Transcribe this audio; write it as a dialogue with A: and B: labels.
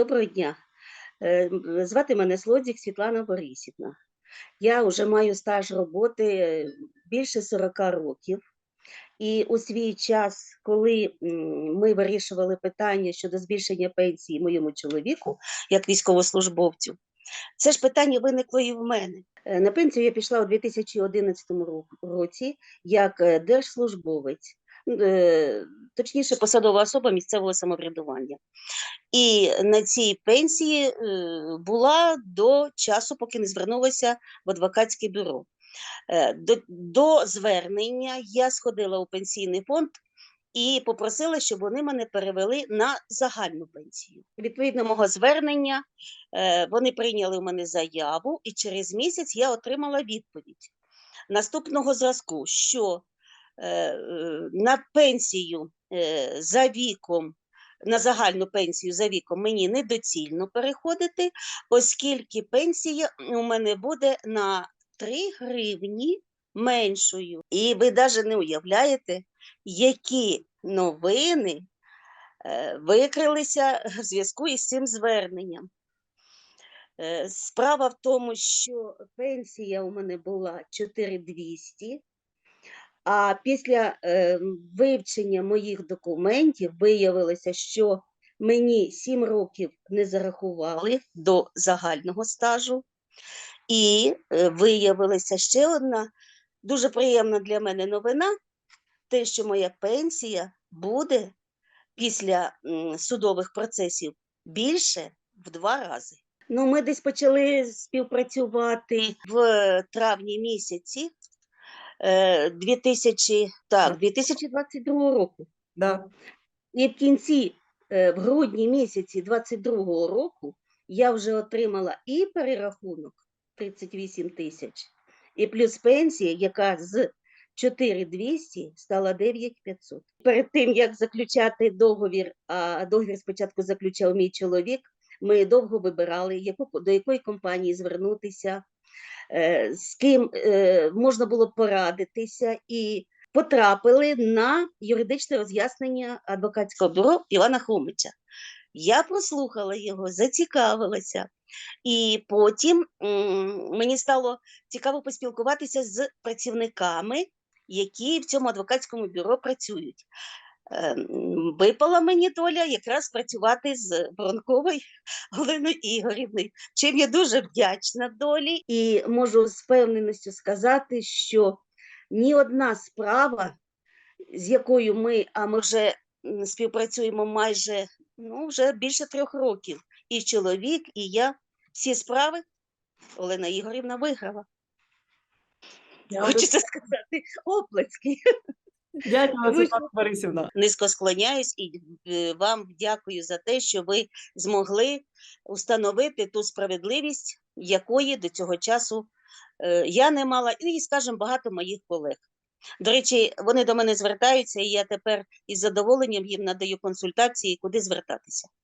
A: Доброго дня. Е, Звати мене Слодзік Світлана Борисівна. Я вже маю стаж роботи більше 40 років. І у свій час, коли ми вирішували питання щодо збільшення пенсії моєму чоловіку, як військовослужбовцю, це ж питання виникло і в мене. Е, На пенсію я пішла у 2011 ро- році як е, держслужбовець, точніше, посадова особа місцевого самоврядування. І на цій пенсії е, була до часу, поки не звернулася в адвокатське бюро. Е, До, до звернення я сходила у пенсійний фонд і попросила, щоб вони мене перевели на загальну пенсію. Відповідно мого звернення, е, вони прийняли у мене заяву, і через місяць я отримала відповідь наступного зразку, що е, е, на пенсію е, за віком на загальну пенсію за віком мені недоцільно переходити, оскільки пенсія у мене буде на 3 гривні меншою. І ви навіть не уявляєте, які новини е, викрилися в зв'язку із цим зверненням. Е, Справа в тому, що пенсія у мене була 4200, а після е, вивчення моїх документів виявилося, що мені 7 років не зарахували до загального стажу, і е, виявилася ще одна дуже приємна для мене новина: те, що моя пенсія буде після м, судових процесів більше в два рази. Ну, ми десь почали співпрацювати в травні місяці е, 2000, так, 2022 року.
B: Да.
A: І в кінці, е, в грудні місяці 22-го року я вже отримала і перерахунок 38 тисяч, і плюс пенсія, яка з 4200 стала 9500. Перед тим, як заключати договір, а договір спочатку заключав мій чоловік, ми довго вибирали, яку, до якої компанії звернутися, з ким е, можна було порадитися, і потрапили на юридичне роз'яснення адвокатського бюро Івана Хомича. Я прослухала його, зацікавилася, і потім мені стало цікаво поспілкуватися з працівниками, які в цьому адвокатському бюро працюють. Е, Випала мені доля якраз працювати з Воронковою Оленою Ігорівною, чим я дуже вдячна долі, і можу з певненістю сказати, що ні одна справа, з якою ми, а ми вже співпрацюємо майже ну, вже більше трьох років, і чоловік, і я, всі справи Олена Ігорівна виграла.
B: Я
A: Хочеться сказати оплески.
B: Дякую,
A: Ну,
B: Світлана Борисівна.
A: Низько склоняюсь і е, вам дякую за те, що ви змогли установити ту справедливість, якої до цього часу е, я не мала, і, скажімо, багато моїх колег. До речі, вони до мене звертаються, і я тепер із задоволенням їм надаю консультації, куди звертатися.